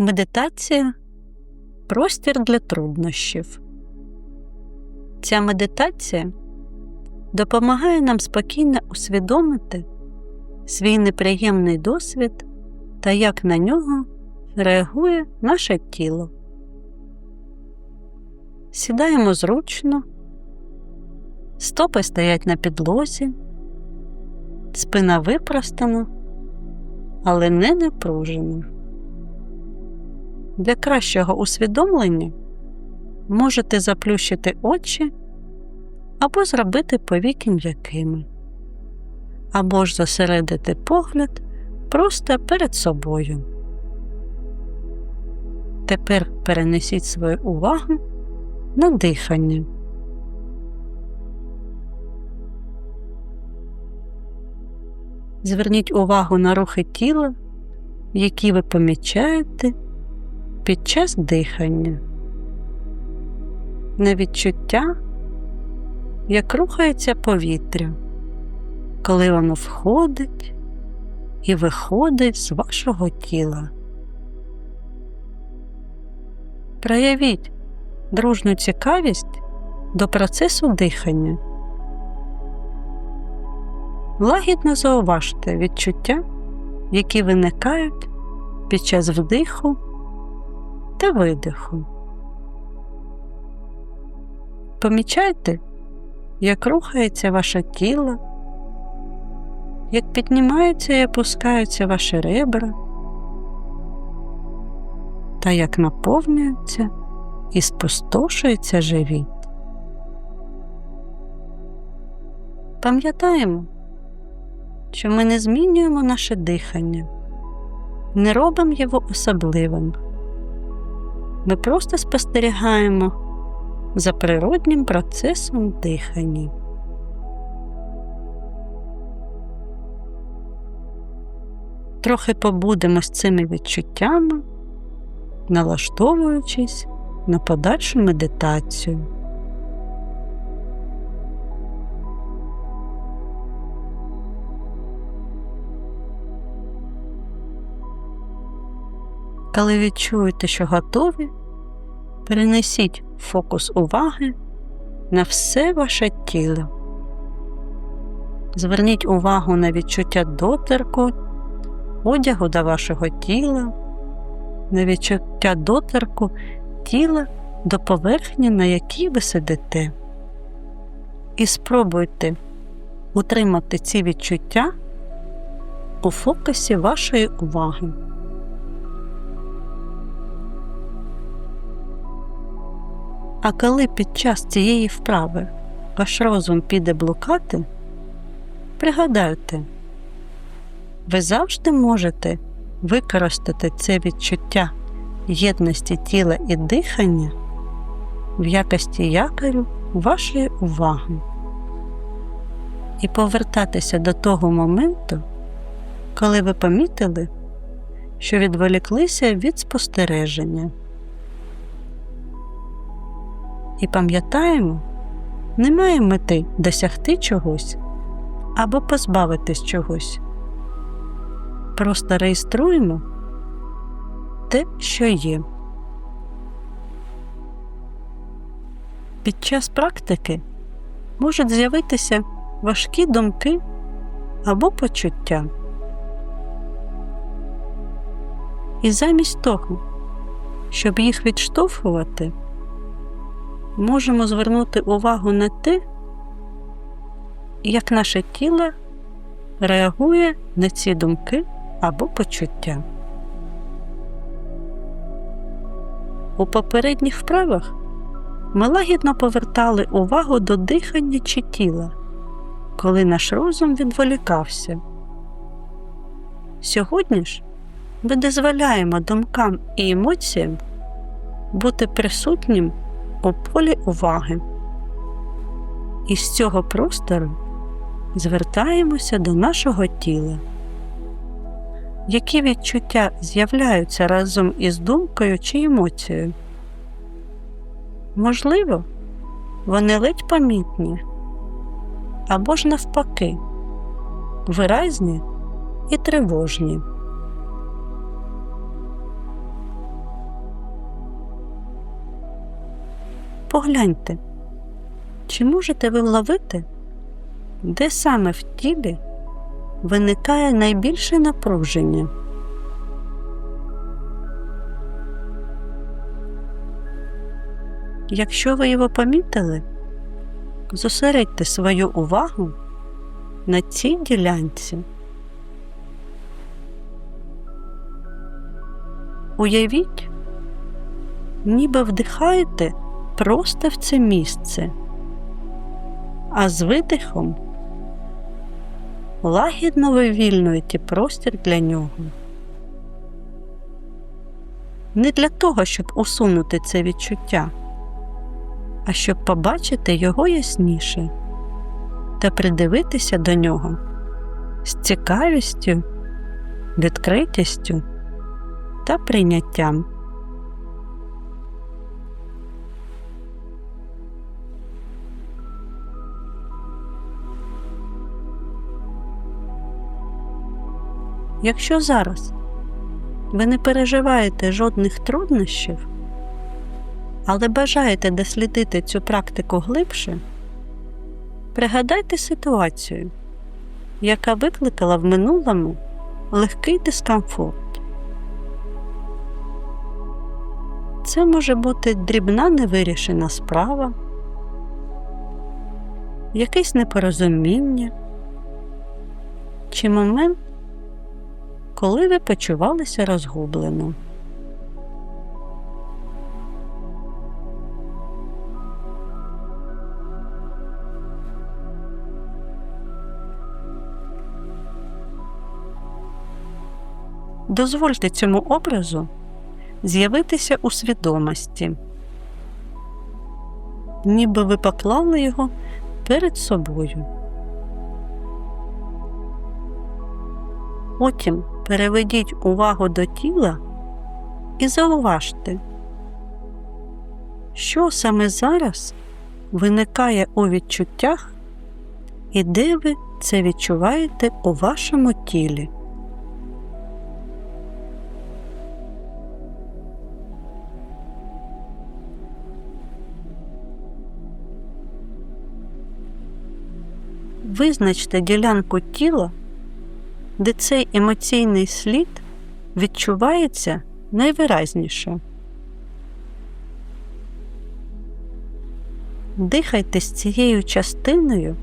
Медитація простір для труднощів. Ця медитація допомагає нам спокійно усвідомити свій неприємний досвід та як на нього реагує наше тіло. Сідаємо зручно, стопи стоять на підлозі, спина випростана, але не напружена. Для кращого усвідомлення можете заплющити очі або зробити повіки м'якими, або ж зосередити погляд просто перед собою. Тепер перенесіть свою увагу на дихання. Зверніть увагу на рухи тіла, які ви помічаєте під час дихання, на відчуття, як рухається повітря, коли воно входить і виходить з вашого тіла. Проявіть дружну цікавість до процесу дихання. Лагідно зауважте відчуття, які виникають під час вдиху та видиху. Помічайте, як рухається ваше тіло, як піднімаються і опускаються ваші ребра, та як наповнюється і спустошується живіт. Пам'ятаємо, що ми не змінюємо наше дихання, не робимо його особливим. Ми просто спостерігаємо за природнім процесом дихання. Трохи побудемо з цими відчуттями, налаштовуючись на подальшу медитацію. Коли відчуєте, що готові, перенесіть фокус уваги на все ваше тіло. Зверніть увагу на відчуття доторку, одягу до вашого тіла, на відчуття доторку тіла до поверхні, на якій ви сидите. І спробуйте утримати ці відчуття у фокусі вашої уваги. А коли під час цієї вправи ваш розум піде блукати, пригадайте, ви завжди можете використати це відчуття єдності тіла і дихання в якості якорю вашої уваги і повертатися до того моменту, коли ви помітили, що відволіклися від спостереження. І пам'ятаємо, немає мети досягти чогось або позбавитись чогось. Просто реєструємо те, що є. Під час практики можуть з'явитися важкі думки або почуття. І замість того, щоб їх відштовхувати, можемо звернути увагу на те, як наше тіло реагує на ці думки або почуття. У попередніх вправах ми лагідно повертали увагу до дихання чи тіла, коли наш розум відволікався. Сьогодні ж ми дозволяємо думкам і емоціям бути присутнім у полі уваги. І з цього простору звертаємося до нашого тіла. Які відчуття з'являються разом із думкою чи емоцією? Можливо, вони ледь помітні або ж навпаки, виразні і тривожні. Погляньте, чи можете ви вловити, де саме в тілі виникає найбільше напруження? Якщо ви його помітили, зосередьте свою увагу на цій ділянці. Уявіть, ніби вдихаєте просто в це місце, а з видихом лагідно вивільнюєте простір для нього. Не для того, щоб усунути це відчуття, а щоб побачити його ясніше та придивитися до нього з цікавістю, відкритістю та прийняттям. Якщо зараз ви не переживаєте жодних труднощів, але бажаєте дослідити цю практику глибше, пригадайте ситуацію, яка викликала в минулому легкий дискомфорт. Це може бути дрібна невирішена справа, якесь непорозуміння чи момент, коли ви почувалися розгублено. Дозвольте цьому образу з'явитися у свідомості, ніби ви поклали його перед собою. Потім переведіть увагу до тіла і зауважте, що саме зараз виникає у відчуттях і де ви це відчуваєте у вашому тілі. Визначте ділянку тіла, де цей емоційний слід відчувається найвиразніше. Дихайте з цією частиною,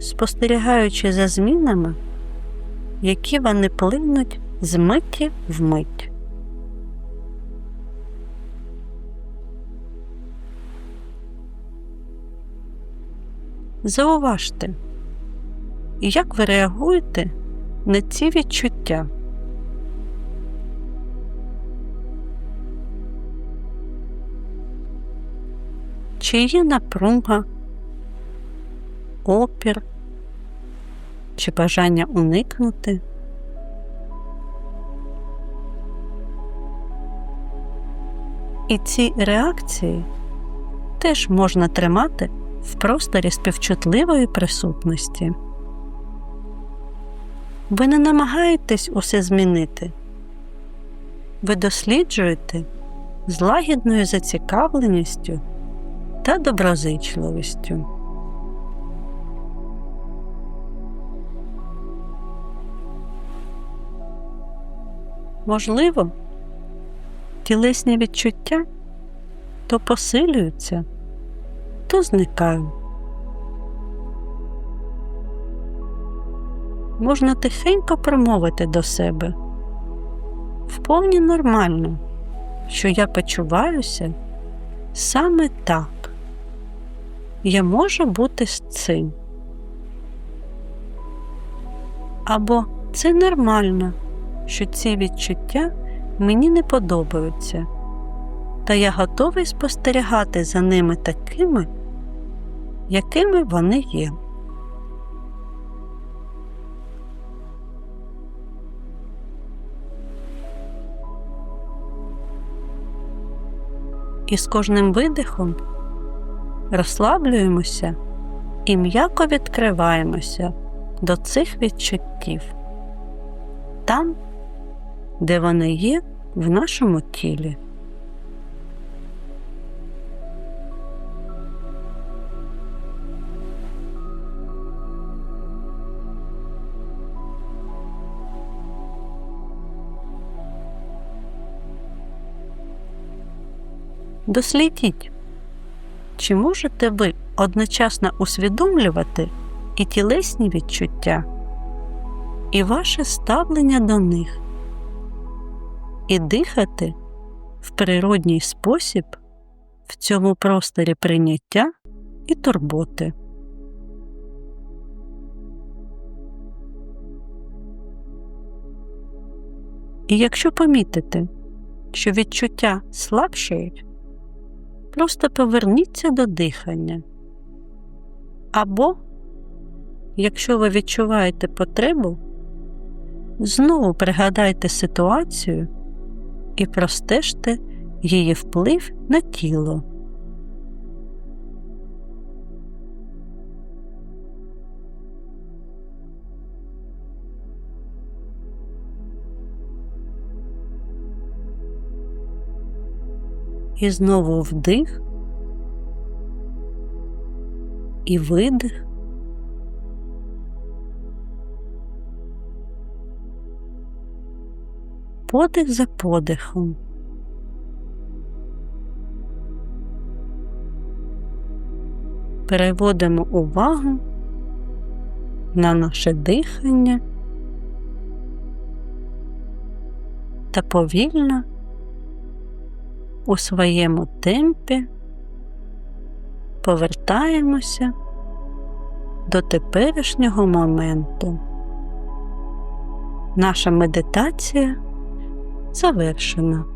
спостерігаючи за змінами, які вони плинуть з миті в мить. Зауважте, як ви реагуєте на ці відчуття. Чи є напруга, опір, чи бажання уникнути? І ці реакції теж можна тримати в просторі співчутливої присутності. Ви не намагаєтесь усе змінити. Ви досліджуєте з лагідною зацікавленістю та доброзичливістю. Можливо, тілесні відчуття то посилюються, то зникають. Можна тихенько промовити до себе. Вповні нормально, що я почуваюся саме так. Я можу бути з цим. Або це нормально, що ці відчуття мені не подобаються, та я готовий спостерігати за ними такими, якими вони є. І з кожним видихом розслаблюємося і м'яко відкриваємося до цих відчуттів там, де вони є в нашому тілі. Дослідіть, чи можете ви одночасно усвідомлювати і тілесні відчуття, і ваше ставлення до них, і дихати в природній спосіб в цьому просторі прийняття і турботи. І якщо помітите, що відчуття слабшають, просто поверніться до дихання. Або, якщо ви відчуваєте потребу, знову пригадайте ситуацію і простежте її вплив на тіло. І знову вдих і видих. Подих за подихом. Переводимо увагу на наше дихання та повільно у своєму темпі повертаємося до теперішнього моменту. Наша медитація завершена.